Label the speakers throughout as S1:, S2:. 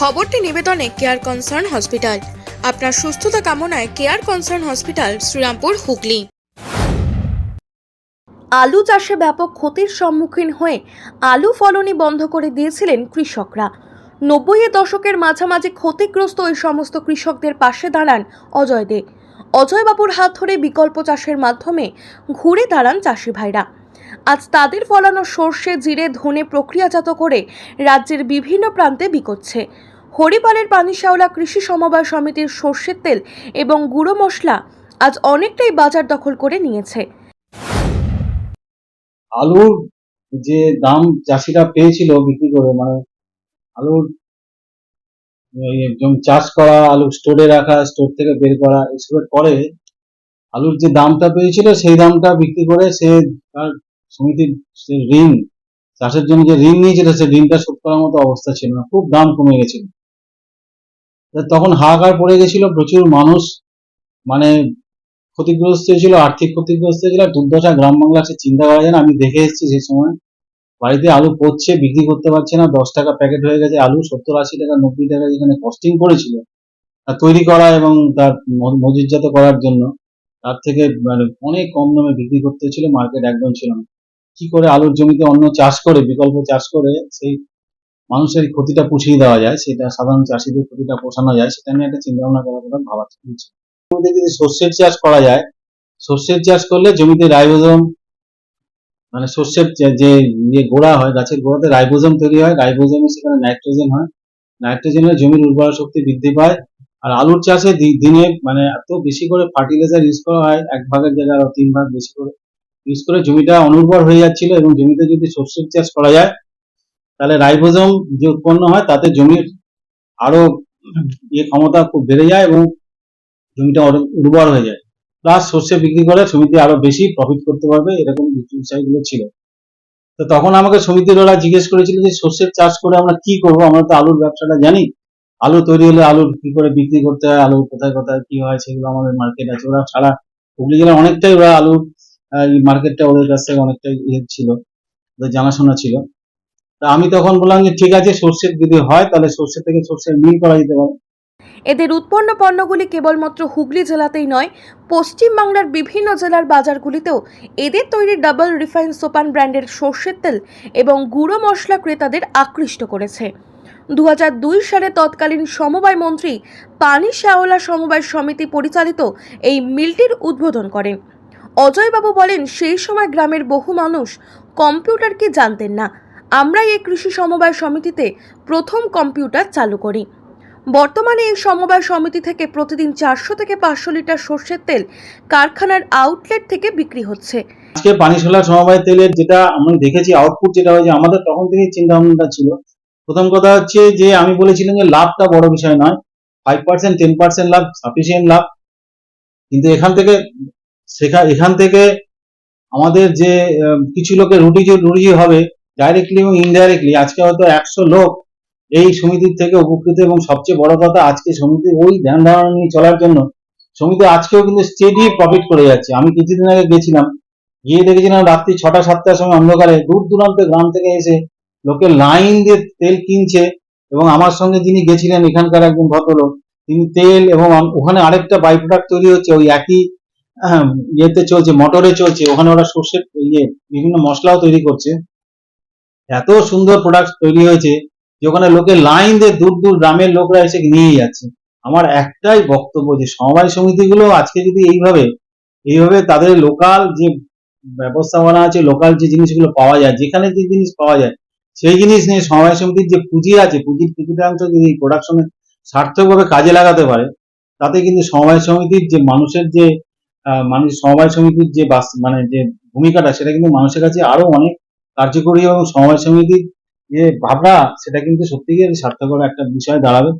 S1: খবরটি নিবেদনে care concern hospital আপনার সুস্থতা কামনায় care concern hospital Serampore, Hooghly.
S2: আলু চাষে ব্যাপক ক্ষতির সম্মুখীন হয়ে আলু ফলনই বন্ধ করে দিয়েছিলেন কৃষকরা। নব্বইয়ের দশকের মাঝামাঝি ক্ষতিগ্রস্ত ওই সমস্ত কৃষকদের পাশে দাঁড়ান অজয় দে। অজয়বাবুর হাত ধরে বিকল্প চাষের মাধ্যমে ঘুরে দাঁড়ান চাষি ভাইরা। আজ তাদের ফলানো সর্ষে, জিরে, ধনে প্রক্রিয়াজাত করে রাজ্যের বিভিন্ন প্রান্তে বিকোচ্ছে। হরিপালের পানিশাওলা কৃষি সমবায় সমিতির সর্ষের তেল এবং গুঁড়ো মশলা আজ অনেকটাই বাজার দখল করে নিয়েছে।
S3: আলুর যে দাম চাষিরা পেয়েছিল বিক্রি করে মানে আলুর চাষ করা, আলু স্টোরে রাখা, স্টোর থেকে বের করা, এসবের পরে আলুর যে দামটা পেয়েছিল, সেই দামটা বিক্রি করে সে তার সমিতির ঋণ, চাষের জন্য যে ঋণ নিয়েছিল সে ঋণটা শোধ করার মতো অবস্থা ছিল না। খুব দাম কমে গেছিল। তখন হাহাকার পড়ে গেছিল, প্রচুর মানুষ মানে ক্ষতিগ্রস্ত হয়েছিল, আর্থিক ক্ষতিগ্রস্ত হয়েছিল। দুর্দশা গ্রাম বাংলা সে চিন্তা করা যায় না আমি দেখে এসেছি সেই সময়। বাড়িতে আলু পচছে, বিক্রি করতে পারছে না, দশ টাকা প্যাকেট হয়ে গেছে আলু, সত্তর, আশি টাকা, নব্বই টাকা যেখানে কস্টিং করেছিল। তৈরি করা এবং তার ম- মজুতজাত করার জন্য তার থেকে মানে অনেক কম দামে বিক্রি করতে হচ্ছিল মার্কেট একদম ছিল না। কি করে আলুর জমিতে অন্য চাষ করে, বিকল্প চাষ করে, সেই মানুষের ক্ষতিটা পুষিয়ে দেওয়া যায়, সেটা সাধারণ চাষিদের ক্ষতিটা পোষানো যায়, সেটা নিয়ে একটা চিন্তা ভাবনা করার কথা ভাবা চলছে জমিতে যদি সর্ষের চাষ করা যায়, সর্ষের চাষ করলে জমিতে রাইবোজম মানে সর্ষের যে ইয়ে গোড়া হয়, গাছের গোড়াতে রাইবোজম তৈরি হয়, রাইবোজমে সেখানে নাইট্রোজেন হয়। নাইট্রোজেনে জমির উর্বরা শক্তি বৃদ্ধি পায়। আর আলুর চাষে দিনে মানে এত বেশি করে ফার্টিলাইজার ইউজ করা হয়, এক ভাগের জায়গায় আরও তিন ভাগ বেশি করে। ইউজ করে জমিটা অনুর্বর হয়ে যাচ্ছিল এবং জমিতে যদি সর্ষের চাষ করা যায়, তাহলে রাইবোজম যে উৎপন্ন হয়, তাতে জমির আরও ইয়ে ক্ষমতা খুব বেড়ে যায় এবং জমিটা উর্বর হয়ে যায়। প্লাস সর্ষে বিক্রি করে সমিতি আরও বেশি প্রফিট করতে পারবে, এরকম বিষয়গুলো ছিল। তো তখন আমাকে সমিতির ওরা জিজ্ঞেস করেছিল যে, সর্ষের চাষ করে আমরা কি করব? আমরা তো আলুর ব্যবসাটা জানি। আলু তৈরি হলে আলু কি করে বিক্রি করতে হয়? আলু কোথায় কোথায়, কি হয়? সেগুলো আমাদের মার্কেট আছে। ওরা সারা হুগলি জেলার অনেকটাই ওরা আলুর মার্কেটটা ওদের কাছ থেকে অনেকটাই ইয়ে ছিল জানাশোনা ছিল। তা আমি তখন বললাম যে, ঠিক আছে, সর্ষের যদি হয়, তাহলে সর্ষে থেকে সর্ষের মিল করা যেতে পারে।
S2: এদের উৎপন্ন পণ্যগুলি কেবলমাত্র হুগলি জেলাতেই নয় পশ্চিমবাংলার বিভিন্ন জেলার বাজারগুলিতেও এদের তৈরি ডাবল রিফাইন সোপান ব্র্যান্ডের সর্ষের তেল এবং গুঁড়ো মশলা ক্রেতাদের আকৃষ্ট করেছে। দু দুই সালে তৎকালীন সমবায় মন্ত্রী পানি শ্যাওলা সমবায় সমিতি পরিচালিত এই মিলটির উদ্বোধন করেন। অজয়বাবু বলেন, সেই সময় গ্রামের বহু মানুষ কম্পিউটার কি জানতেন না। আমরাই এই কৃষি সমবায় সমিতিতে প্রথম কম্পিউটার চালু করি। বর্তমানে এই সমবায় সমিতি থেকে প্রতিদিন চারশো থেকে পাঁচশো লিটার সর্ষের তেল কারখানার আউটলেট থেকে বিক্রি হচ্ছে।
S3: আজকে পানিশোলা সমবায় তেলের যেটা আমি দেখেছি আউটপুট যেটা হয়েছে আমাদের তখন থেকেই চিন্তা ভাবনাটা ছিল। প্রথম কথা হচ্ছে যে আমি বলেছিলাম যে লাভটা বড় বিষয় নয়। ফাইভ পার্সেন্ট টেন পার্সেন্ট লাভ সাফিসিয়েন্ট লাভ। কিন্তু এখান থেকে শেখা এখান থেকে আমাদের যে কিছু লোকের রুটি যে রুজি হবে ডাইরেক্টলি এবং ইনডাইরেক্টলি আজকে হয়তো একশো লোক এই সমিতির থেকে উপকৃত এবং সবচেয়ে বড় কথা আজকে সমিতির ওই ধ্যান ধারণা নিয়ে চলার জন্য, সমিতি আজকেও কিন্তু স্টেডি প্রফিট করে যাচ্ছে। আমি কিছুদিন আগে গেছিলাম, গিয়ে দেখেছিলাম রাত্রি ছটা, সাতটার সময় অন্ধকারে, দূর দূরান্তে গ্রাম থেকে এসে লোকে লাইন দিয়ে তেল কিনছে এবং আমার সঙ্গে যিনি গেছিলেন, এখানকার একজন ভদ্রলোক, তিনি তেল এবং ওখানে আরেকটা বাই প্রোডাক্ট তৈরি হচ্ছে, ওই একই ইয়েতে চলছে, মটরে চলছে, ওখানে ওরা সর্ষের ইয়ে বিভিন্ন মশলাও তৈরি করছে। এত সুন্দর প্রোডাক্ট তৈরি হয়েছে যে ওখানে লোকে লাইন দিয়ে দূর দূর গ্রামের লোকরা এসে নিয়ে যাচ্ছে। আমার একটাই বক্তব্য যে সমবায় সমিতিগুলো আজকে যদি এইভাবে এইভাবে তাদের লোকাল যে ব্যবস্থাপনা আছে লোকাল যে জিনিসগুলো পাওয়া যায়, যেখানে যে জিনিস পাওয়া যায়, সেই জিনিস নিয়ে সমবায় সমিতির যে পুঁজি আছে, পুঁজির কিছুটা অংশ যদি প্রোডাকশনে সার্থকভাবে কাজে লাগাতে পারে, তাতে কিন্তু সমবায় সমিতির যে মানুষের যে মানুষ সমবায় সমিতির যে বাস- মানে যে ভূমিকাটা, সেটা কিন্তু মানুষের কাছে আরও অনেক কার্যকরী এবং সমবায় সমিতির যে ভাবনা, সেটা কিন্তু সত্যিই স্বার্থকর একটা বিষয় দাঁড়াবে।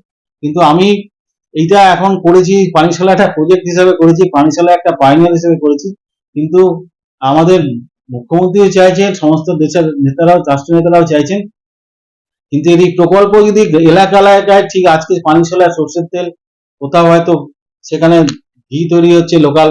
S3: কিন্তু আমি এইটা এখন করেছি, পানিশালা একটা প্রজেক্ট হিসাবে করেছি, পানিশালা একটা পাইনিয়ার হিসেবে করেছি। কিন্তু আমাদের মুখ্যমন্ত্রীও চাইছেন, সমস্ত দেশের নেতারাও, রাষ্ট্র নেতারাও চাইছেন। কিন্তু এই প্রকল্প যদি এলাকা এলাকায় ঠিক আজকে পানিশালা সর্ষের তেল কোথাও হয়তো সেখানে ঘি তৈরি হচ্ছে লোকাল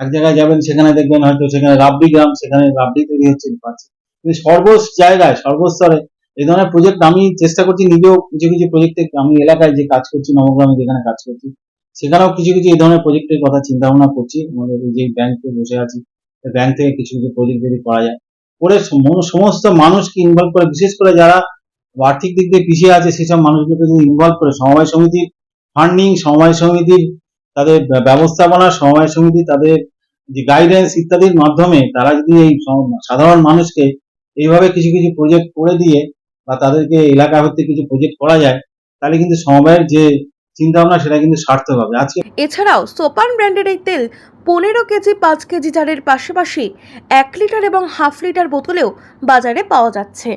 S3: এক জায়গায় যাবেন, সেখানে দেখবেন হয়তো সেখানে রাবড়ি গ্রাম, সেখানে রাবড়ি তৈরি হচ্ছে পাচ্ছে কিন্তু সর্ব জায়গায়, সর্বস্তরে এই ধরনের প্রজেক্ট আমি চেষ্টা করছি, নিজেও কিছু কিছু প্রজেক্টে আমি এলাকায় যে কাজ করছি, নবগ্রামে যেখানে কাজ করছি, সেখানেও কিছু কিছু এই ধরনের প্রজেক্টের কথা চিন্তা ভাবনা করছি। আমাদের যে ব্যাংকে বসে আছি ব্যাংক থেকে কিছু কিছু প্রজেক্ট যদি করা যায়, করে সমস্ত মানুষকে ইনভলভ করে, বিশেষ করে যারা আর্থিক দিক দিয়ে পিছিয়ে আছে, সেসব মানুষগুলোকে যদি ইনভলভ করে, সমবায় সমিতির ফান্ডিং সমবায় সমিতির তাদের ব্য- ব্যবস্থাপনা, সমবায় সমিতি, তাদের যে গাইডেন্স ইত্যাদির মাধ্যমে তারা যদি এই সাধারণ মানুষকে এইভাবে কিছু কিছু প্রজেক্ট করে দিয়ে বা তাদেরকে এলাকা হতে কিছু প্রজেক্ট করা যায়, তাহলে কিন্তু সমবায়ের যে চিন্তা ভাবনা সেটা কিন্তু সার্থক হবে। আজকে
S2: এছাড়াও সোপান ব্র্যান্ডের এই তেল পনেরো কেজি, পাঁচ কেজি জারের পাশাপাশি এক লিটার এবং হাফ লিটার বোতলেও বাজারে পাওয়া যাচ্ছে।